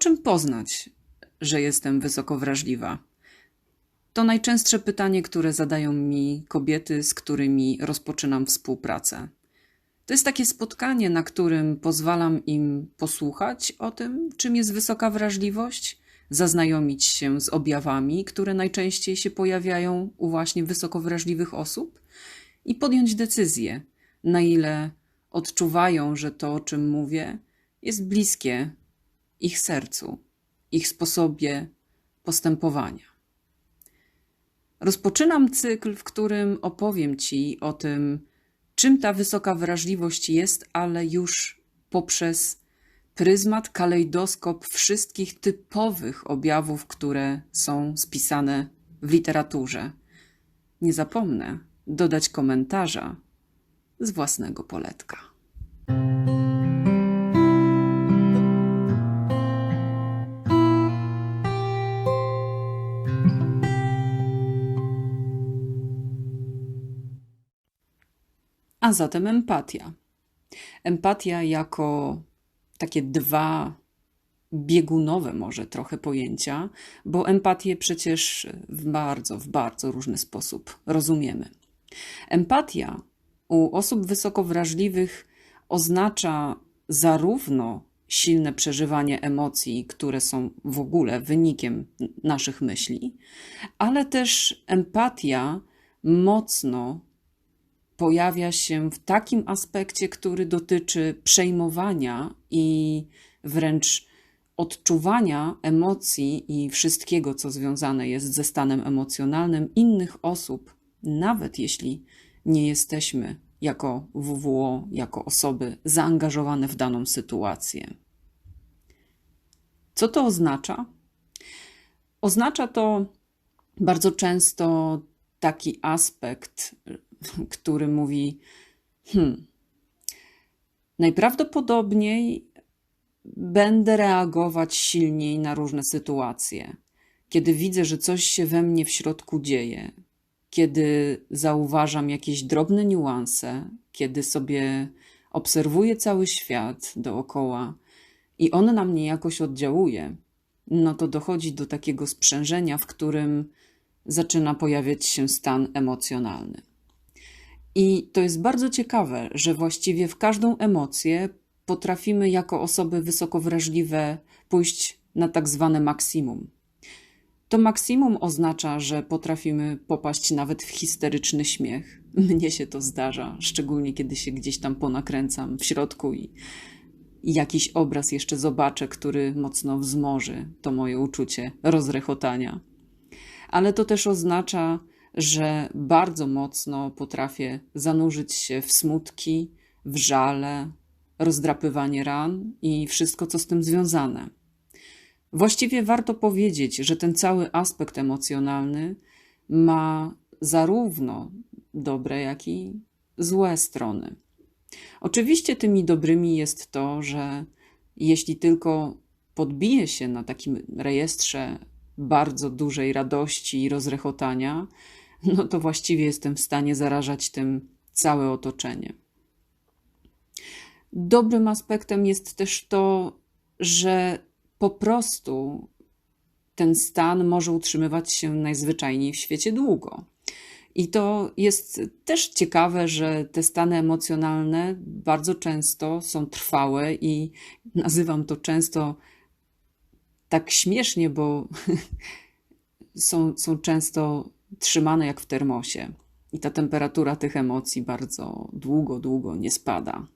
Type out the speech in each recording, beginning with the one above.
czym poznać, że jestem wysoko wrażliwa? To najczęstsze pytanie, które zadają mi kobiety, z którymi rozpoczynam współpracę. To jest takie spotkanie, na którym pozwalam im posłuchać o tym, czym jest wysoka wrażliwość, zaznajomić się z objawami, które najczęściej się pojawiają u właśnie wysoko wrażliwych osób i podjąć decyzję, na ile odczuwają, że to, o czym mówię, jest bliskie ich sercu, ich sposobie postępowania. Rozpoczynam cykl, w którym opowiem Ci o tym, czym ta wysoka wrażliwość jest, ale już poprzez pryzmat, kalejdoskop wszystkich typowych objawów, które są spisane w literaturze. Nie zapomnę dodać komentarza z własnego poletka. A zatem empatia. Empatia jako takie dwa biegunowe może trochę pojęcia, bo empatię przecież w bardzo, w bardzo różny sposób rozumiemy. Empatia u osób wysoko wrażliwych oznacza zarówno silne przeżywanie emocji, które są w ogóle wynikiem naszych myśli, ale też empatia mocno pojawia się w takim aspekcie, który dotyczy przejmowania i wręcz odczuwania emocji i wszystkiego, co związane jest ze stanem emocjonalnym innych osób, nawet jeśli nie jesteśmy jako WWO, jako osoby zaangażowane w daną sytuację. Co to oznacza? Oznacza to bardzo często taki aspekt, który mówi: Hmm, najprawdopodobniej będę reagować silniej na różne sytuacje. Kiedy widzę, że coś się we mnie w środku dzieje, kiedy zauważam jakieś drobne niuanse, kiedy sobie obserwuję cały świat dookoła i on na mnie jakoś oddziałuje, no to dochodzi do takiego sprzężenia, w którym zaczyna pojawiać się stan emocjonalny. I to jest bardzo ciekawe, że właściwie w każdą emocję potrafimy jako osoby wysoko wrażliwe pójść na tak zwane maksimum. To maksimum oznacza, że potrafimy popaść nawet w histeryczny śmiech. Mnie się to zdarza, szczególnie kiedy się gdzieś tam ponakręcam w środku i, jakiś obraz jeszcze zobaczę, który mocno wzmoży to moje uczucie rozrechotania. Ale to też oznacza, że bardzo mocno potrafię zanurzyć się w smutki, w żale, rozdrapywanie ran i wszystko, co z tym związane. Właściwie warto powiedzieć, że ten cały aspekt emocjonalny ma zarówno dobre, jak i złe strony. Oczywiście tymi dobrymi jest to, że jeśli tylko podbije się na takim rejestrze bardzo dużej radości i rozrechotania, no to właściwie jestem w stanie zarażać tym całe otoczenie. Dobrym aspektem jest też to, że po prostu ten stan może utrzymywać się najzwyczajniej w świecie długo. I to jest też ciekawe, że te stany emocjonalne bardzo często są trwałe i nazywam to często tak śmiesznie, bo są, są często trzymane jak w termosie. I ta temperatura tych emocji bardzo długo, długo nie spada.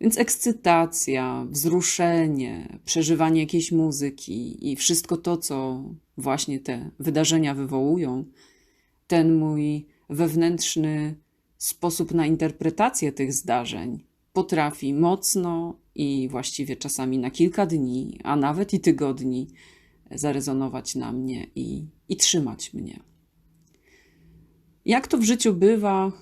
Więc ekscytacja, wzruszenie, przeżywanie jakiejś muzyki i wszystko to, co właśnie te wydarzenia wywołują, ten mój wewnętrzny sposób na interpretację tych zdarzeń potrafi mocno i właściwie czasami na kilka dni, a nawet i tygodni zarezonować na mnie i, i trzymać mnie. Jak to w życiu bywa,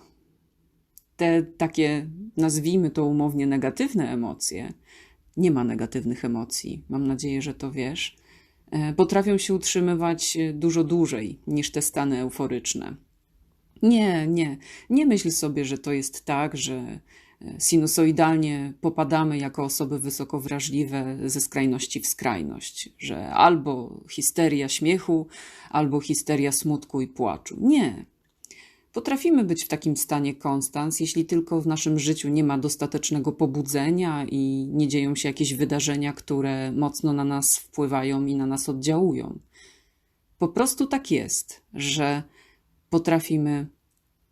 te takie, nazwijmy to umownie, negatywne emocje, nie ma negatywnych emocji, mam nadzieję, że to wiesz, e, potrafią się utrzymywać dużo dłużej niż te stany euforyczne. Nie, nie, nie myśl sobie, że to jest tak, że sinusoidalnie popadamy jako osoby wysoko wrażliwe ze skrajności w skrajność, że albo histeria śmiechu, albo histeria smutku i płaczu. Nie. Potrafimy być w takim stanie konstans, jeśli tylko w naszym życiu nie ma dostatecznego pobudzenia i nie dzieją się jakieś wydarzenia, które mocno na nas wpływają i na nas oddziałują. Po prostu tak jest, że potrafimy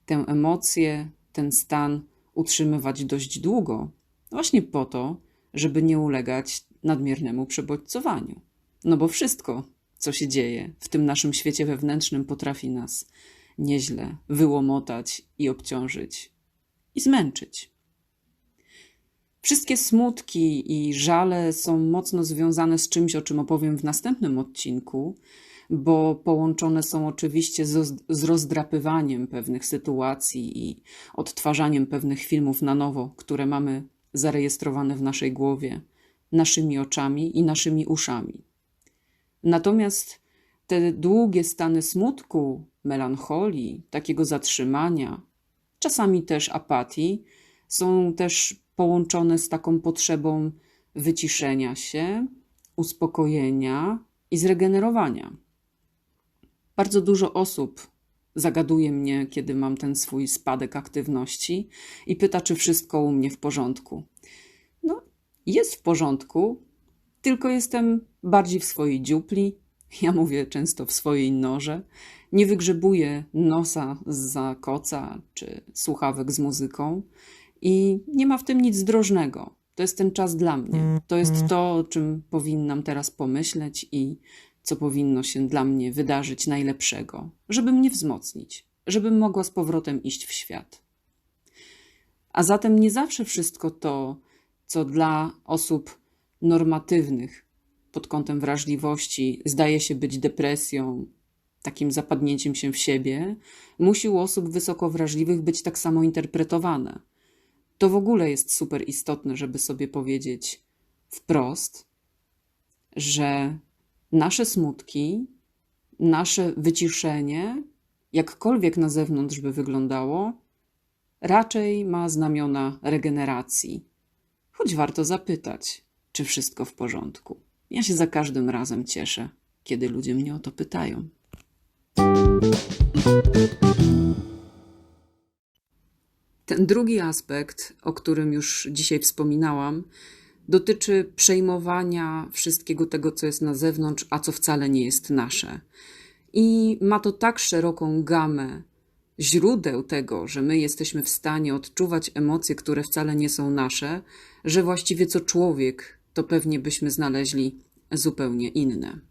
tę emocję, ten stan utrzymywać dość długo, właśnie po to, żeby nie ulegać nadmiernemu przebodźcowaniu. No bo wszystko, co się dzieje w tym naszym świecie wewnętrznym, potrafi nas nieźle wyłomotać i obciążyć i zmęczyć. Wszystkie smutki i żale są mocno związane z czymś, o czym opowiem w następnym odcinku, bo połączone są oczywiście z, rozdrapywaniem pewnych sytuacji i odtwarzaniem pewnych filmów na nowo, które mamy zarejestrowane w naszej głowie, naszymi oczami i naszymi uszami. Natomiast te długie stany smutku, melancholii, takiego zatrzymania, czasami też apatii, są też połączone z taką potrzebą wyciszenia się, uspokojenia i zregenerowania. Bardzo dużo osób zagaduje mnie, kiedy mam ten swój spadek aktywności i pyta, czy wszystko u mnie w porządku. No, jest w porządku, tylko jestem bardziej w swojej dziupli. Ja mówię często w swojej norze. Nie wygrzebuję nosa za koca czy słuchawek z muzyką i nie ma w tym nic drożnego. To jest ten czas dla mnie. To jest to, o czym powinnam teraz pomyśleć i co powinno się dla mnie wydarzyć najlepszego, żeby mnie wzmocnić, żebym mogła z powrotem iść w świat. A zatem nie zawsze wszystko to, co dla osób normatywnych pod kątem wrażliwości zdaje się być depresją, takim zapadnięciem się w siebie, musi u osób wysoko wrażliwych być tak samo interpretowane. To w ogóle jest super istotne, żeby sobie powiedzieć wprost, że nasze smutki, nasze wyciszenie, jakkolwiek na zewnątrz by wyglądało, raczej ma znamiona regeneracji. Choć warto zapytać, czy wszystko w porządku. Ja się za każdym razem cieszę, kiedy ludzie mnie o to pytają. Ten drugi aspekt, o którym już dzisiaj wspominałam, dotyczy przejmowania wszystkiego tego, co jest na zewnątrz, a co wcale nie jest nasze. I ma to tak szeroką gamę źródeł tego, że my jesteśmy w stanie odczuwać emocje, które wcale nie są nasze, że właściwie co człowiek, to pewnie byśmy znaleźli zupełnie inne.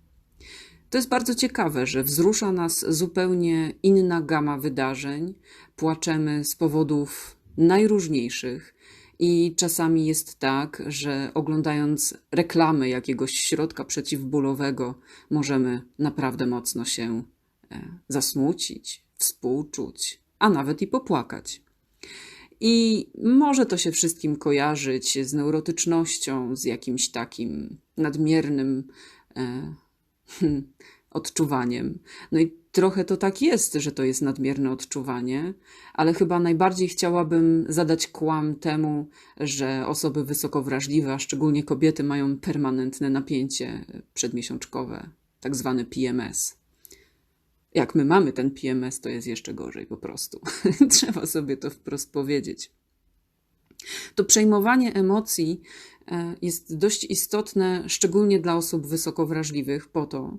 To jest bardzo ciekawe, że wzrusza nas zupełnie inna gama wydarzeń, płaczemy z powodów najróżniejszych i czasami jest tak, że oglądając reklamy jakiegoś środka przeciwbólowego, możemy naprawdę mocno się e, zasmucić, współczuć, a nawet i popłakać. I może to się wszystkim kojarzyć z neurotycznością, z jakimś takim nadmiernym e, odczuwaniem. No i trochę to tak jest, że to jest nadmierne odczuwanie, ale chyba najbardziej chciałabym zadać kłam temu, że osoby wysoko wrażliwe, a szczególnie kobiety, mają permanentne napięcie przedmiesiączkowe, tak zwany PMS. Jak my mamy ten PMS, to jest jeszcze gorzej po prostu. Trzeba sobie to wprost powiedzieć. To przejmowanie emocji e, jest dość istotne, szczególnie dla osób wysoko wrażliwych, po to,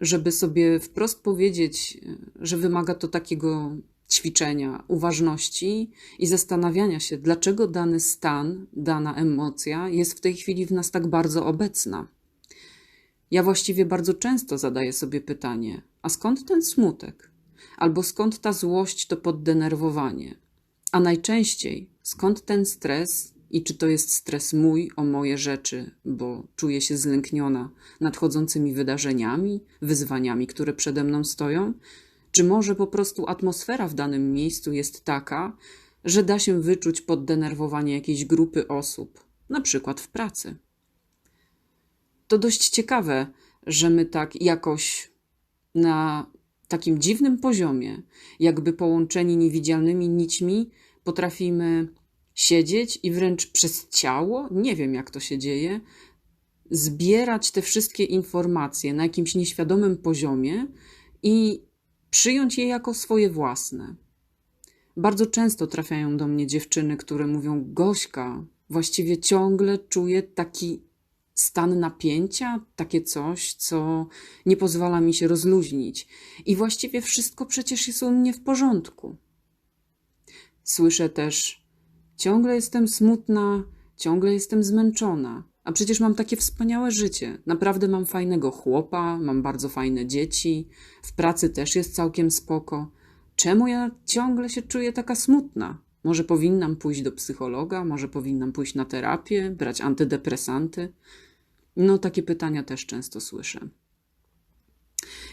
żeby sobie wprost powiedzieć, e, że wymaga to takiego ćwiczenia, uważności i zastanawiania się, dlaczego dany stan, dana emocja jest w tej chwili w nas tak bardzo obecna. Ja właściwie bardzo często zadaję sobie pytanie: a skąd ten smutek? Albo skąd ta złość, to poddenerwowanie? A najczęściej skąd ten stres i czy to jest stres mój o moje rzeczy, bo czuję się zlękniona nadchodzącymi wydarzeniami, wyzwaniami, które przede mną stoją? Czy może po prostu atmosfera w danym miejscu jest taka, że da się wyczuć poddenerwowanie jakiejś grupy osób, na przykład w pracy? To dość ciekawe, że my tak jakoś na takim dziwnym poziomie, jakby połączeni niewidzialnymi nićmi, potrafimy Siedzieć i wręcz przez ciało, nie wiem jak to się dzieje, zbierać te wszystkie informacje na jakimś nieświadomym poziomie i przyjąć je jako swoje własne. Bardzo często trafiają do mnie dziewczyny, które mówią: Gośka, właściwie ciągle czuję taki stan napięcia, takie coś, co nie pozwala mi się rozluźnić. I właściwie wszystko przecież jest u mnie w porządku. Słyszę też: Ciągle jestem smutna, ciągle jestem zmęczona. A przecież mam takie wspaniałe życie. Naprawdę mam fajnego chłopa, mam bardzo fajne dzieci, w pracy też jest całkiem spoko. Czemu ja ciągle się czuję taka smutna? Może powinnam pójść do psychologa, może powinnam pójść na terapię, brać antydepresanty? No, takie pytania też często słyszę.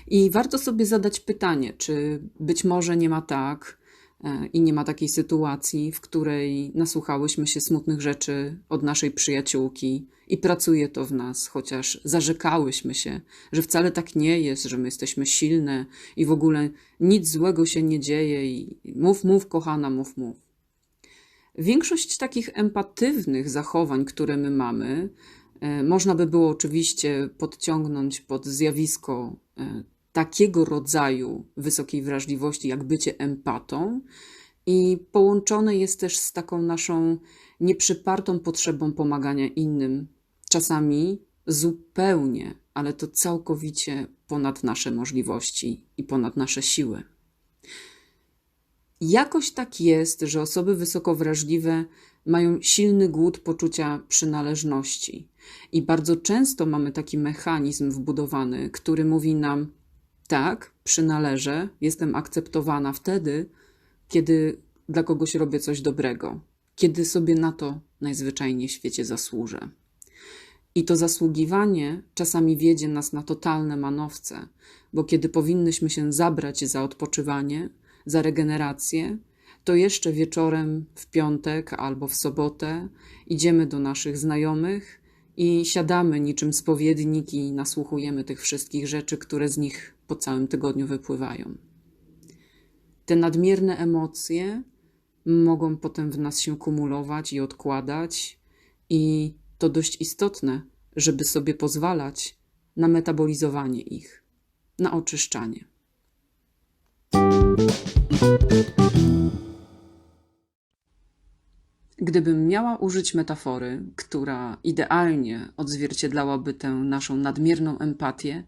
I warto sobie zadać pytanie, czy być może nie ma tak, E, i nie ma takiej sytuacji, w której nasłuchałyśmy się smutnych rzeczy od naszej przyjaciółki i pracuje to w nas, chociaż zarzekałyśmy się, że wcale tak nie jest, że my jesteśmy silne i w ogóle nic złego się nie dzieje i mów, mów, kochana, mów, mów. Większość takich empatywnych zachowań, które my mamy, e, można by było oczywiście podciągnąć pod zjawisko e, takiego rodzaju wysokiej wrażliwości, jak bycie empatą, i połączone jest też z taką naszą nieprzypartą potrzebą pomagania innym, czasami zupełnie, ale to całkowicie ponad nasze możliwości i ponad nasze siły. Jakoś tak jest, że osoby wysoko wrażliwe mają silny głód poczucia przynależności. I bardzo często mamy taki mechanizm wbudowany, który mówi nam: tak, przynależę, jestem akceptowana wtedy, kiedy dla kogoś robię coś dobrego, kiedy sobie na to najzwyczajniej w świecie zasłużę. I to zasługiwanie czasami wiedzie nas na totalne manowce, bo kiedy powinnyśmy się zabrać za odpoczywanie, za regenerację, to jeszcze wieczorem w piątek albo w sobotę idziemy do naszych znajomych i siadamy niczym spowiednik i nasłuchujemy tych wszystkich rzeczy, które z nich po całym tygodniu wypływają. Te nadmierne emocje mogą potem w nas się kumulować i odkładać, i to dość istotne, żeby sobie pozwalać na metabolizowanie ich, na oczyszczanie. Gdybym miała użyć metafory, która idealnie odzwierciedlałaby tę naszą nadmierną empatię,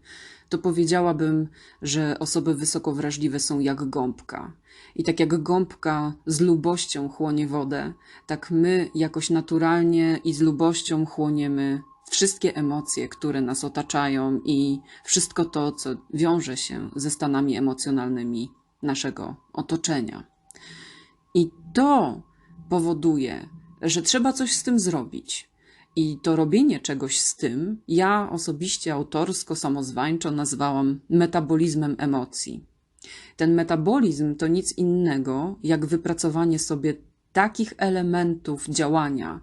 to powiedziałabym, że osoby wysoko wrażliwe są jak gąbka. I tak jak gąbka z lubością chłonie wodę, tak my jakoś naturalnie i z lubością chłoniemy wszystkie emocje, które nas otaczają i wszystko to, co wiąże się ze stanami emocjonalnymi naszego otoczenia. I to powoduje, że trzeba coś z tym zrobić. I to robienie czegoś z tym, ja osobiście autorsko, samozwańczo nazwałam metabolizmem emocji. Ten metabolizm to nic innego, jak wypracowanie sobie takich elementów działania,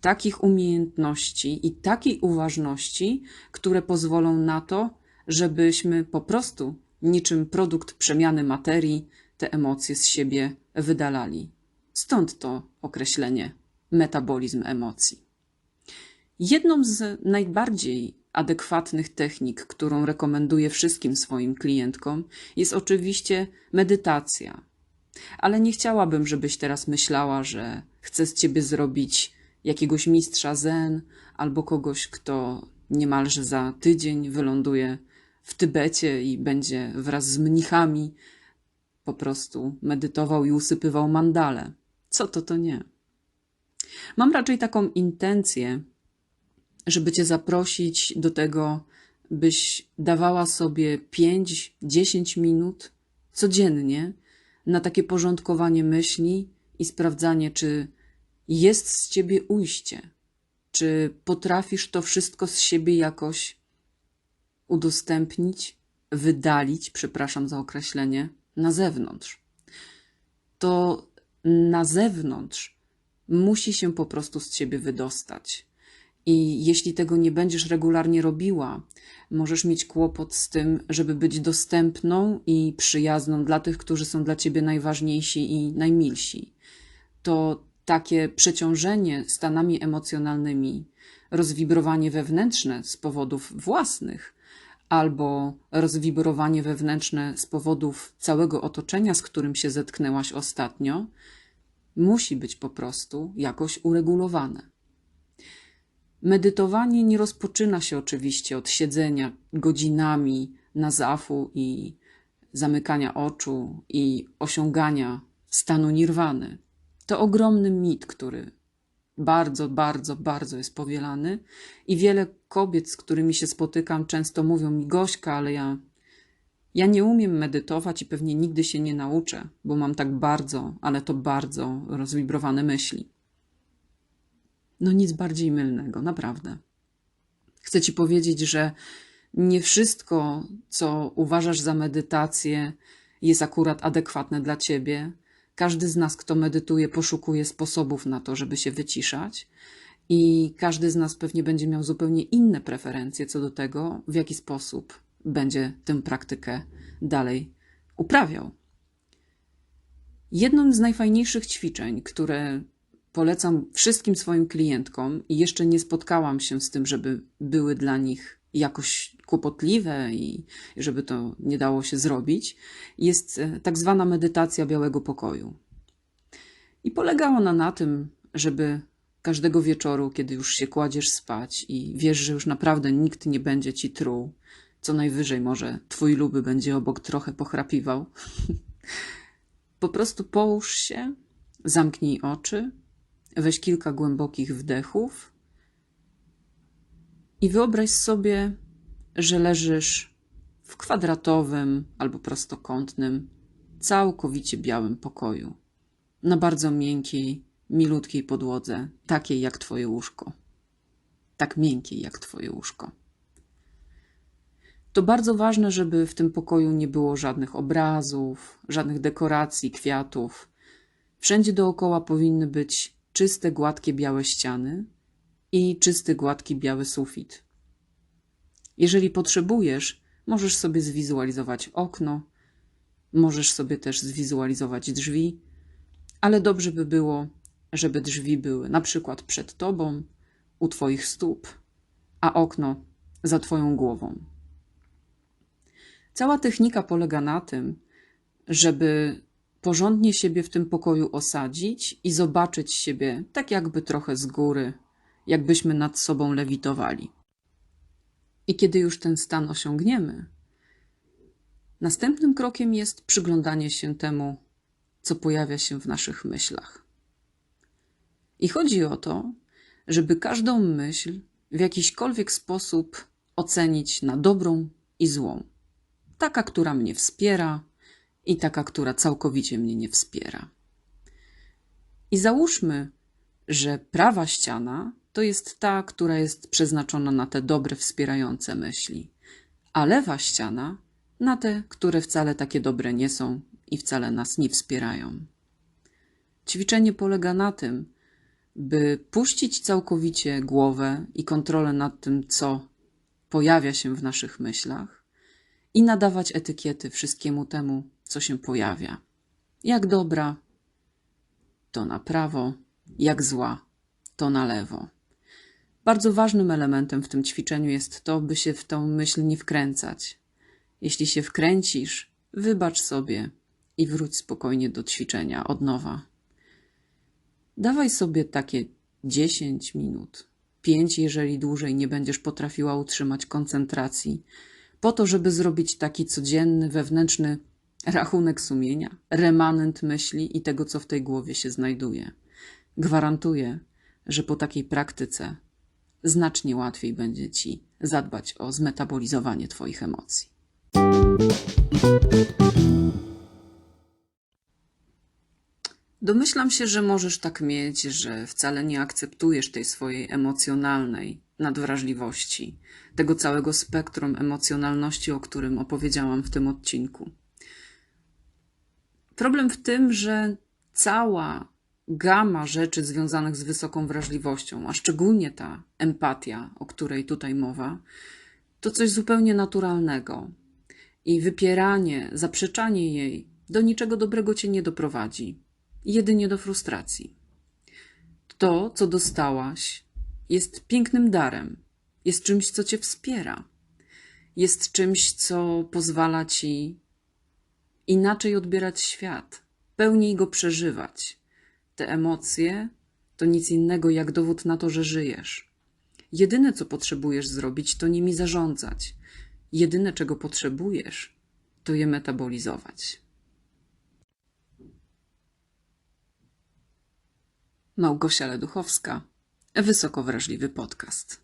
takich umiejętności i takiej uważności, które pozwolą na to, żebyśmy po prostu, niczym produkt przemiany materii, te emocje z siebie wydalali. Stąd to określenie metabolizm emocji. Jedną z najbardziej adekwatnych technik, którą rekomenduję wszystkim swoim klientkom, jest oczywiście medytacja. Ale nie chciałabym, żebyś teraz myślała, że chcę z ciebie zrobić jakiegoś mistrza zen albo kogoś, kto niemalże za tydzień wyląduje w Tybecie i będzie wraz z mnichami po prostu medytował i usypywał mandale. Co to to nie? Mam raczej taką intencję, żeby Cię zaprosić do tego, byś dawała sobie 5-10 minut codziennie na takie porządkowanie myśli i sprawdzanie, czy jest z Ciebie ujście, czy potrafisz to wszystko z siebie jakoś udostępnić, wydalić, przepraszam za określenie, na zewnątrz. To na zewnątrz musi się po prostu z ciebie wydostać. I jeśli tego nie będziesz regularnie robiła, możesz mieć kłopot z tym, żeby być dostępną i przyjazną dla tych, którzy są dla ciebie najważniejsi i najmilsi. To takie przeciążenie stanami emocjonalnymi, rozwibrowanie wewnętrzne z powodów własnych, albo rozwibrowanie wewnętrzne z powodów całego otoczenia, z którym się zetknęłaś ostatnio, musi być po prostu jakoś uregulowane. Medytowanie nie rozpoczyna się oczywiście od siedzenia godzinami na zafu i zamykania oczu i osiągania stanu nirwany. To ogromny mit, który bardzo, bardzo, bardzo jest powielany i wiele kobiet, z którymi się spotykam, często mówią mi: Gośka, ale ja, ja nie umiem medytować i pewnie nigdy się nie nauczę, bo mam tak bardzo, ale to bardzo rozwibrowane myśli. No nic bardziej mylnego, naprawdę. Chcę ci powiedzieć, że nie wszystko, co uważasz za medytację, jest akurat adekwatne dla ciebie. Każdy z nas, kto medytuje, poszukuje sposobów na to, żeby się wyciszać, i każdy z nas pewnie będzie miał zupełnie inne preferencje co do tego, w jaki sposób będzie tę praktykę dalej uprawiał. Jednym z najfajniejszych ćwiczeń, które polecam wszystkim swoim klientkom, i jeszcze nie spotkałam się z tym, żeby były dla nich jakoś kłopotliwe i żeby to nie dało się zrobić, jest e, tak zwana medytacja białego pokoju. I polega ona na tym, żeby każdego wieczoru, kiedy już się kładziesz spać i wiesz, że już naprawdę nikt nie będzie ci truł, co najwyżej może twój luby będzie obok trochę pochrapiwał, po prostu połóż się, zamknij oczy, weź kilka głębokich wdechów i wyobraź sobie, że leżysz w kwadratowym albo prostokątnym, całkowicie białym pokoju, na bardzo miękkiej, milutkiej podłodze, takiej jak Twoje łóżko. Tak miękkiej jak Twoje łóżko. To bardzo ważne, żeby w tym pokoju nie było żadnych obrazów, żadnych dekoracji, kwiatów. Wszędzie dookoła powinny być czyste, gładkie, białe ściany i czysty, gładki, biały sufit. Jeżeli potrzebujesz, możesz sobie zwizualizować okno, możesz sobie też zwizualizować drzwi, ale dobrze by było, żeby drzwi były na przykład przed tobą, u twoich stóp, a okno za twoją głową. Cała technika polega na tym, żeby porządnie siebie w tym pokoju osadzić i zobaczyć siebie tak jakby trochę z góry, jakbyśmy nad sobą lewitowali. I kiedy już ten stan osiągniemy, następnym krokiem jest przyglądanie się temu, co pojawia się w naszych myślach. I chodzi o to, żeby każdą myśl w jakiśkolwiek sposób ocenić na dobrą i złą. Taka, która mnie wspiera, i taka, która całkowicie mnie nie wspiera. I załóżmy, że prawa ściana to jest ta, która jest przeznaczona na te dobre, wspierające myśli, a lewa ściana na te, które wcale takie dobre nie są i wcale nas nie wspierają. Ćwiczenie polega na tym, by puścić całkowicie głowę i kontrolę nad tym, co pojawia się w naszych myślach i nadawać etykiety wszystkiemu temu, co się pojawia. Jak dobra, to na prawo, jak zła, to na lewo. Bardzo ważnym elementem w tym ćwiczeniu jest to, by się w tą myśl nie wkręcać. Jeśli się wkręcisz, wybacz sobie i wróć spokojnie do ćwiczenia od nowa. Dawaj sobie takie 10 minut, 5, jeżeli dłużej nie będziesz potrafiła utrzymać koncentracji, po to, żeby zrobić taki codzienny, wewnętrzny rachunek sumienia, remanent myśli i tego, co w tej głowie się znajduje. Gwarantuję, że po takiej praktyce znacznie łatwiej będzie ci zadbać o zmetabolizowanie Twoich emocji. Domyślam się, że możesz tak mieć, że wcale nie akceptujesz tej swojej emocjonalnej nadwrażliwości, tego całego spektrum emocjonalności, o którym opowiedziałam w tym odcinku. Problem w tym, że cała gama rzeczy związanych z wysoką wrażliwością, a szczególnie ta empatia, o której tutaj mowa, to coś zupełnie naturalnego. I wypieranie, zaprzeczanie jej do niczego dobrego cię nie doprowadzi, jedynie do frustracji. To, co dostałaś, jest pięknym darem, jest czymś, co cię wspiera, jest czymś, co pozwala ci inaczej odbierać świat, pełniej go przeżywać. Te emocje to nic innego jak dowód na to, że żyjesz. Jedyne, co potrzebujesz zrobić, to nimi zarządzać. Jedyne, czego potrzebujesz, to je metabolizować. Małgosia Leduchowska, Wysoko Wrażliwy Podcast.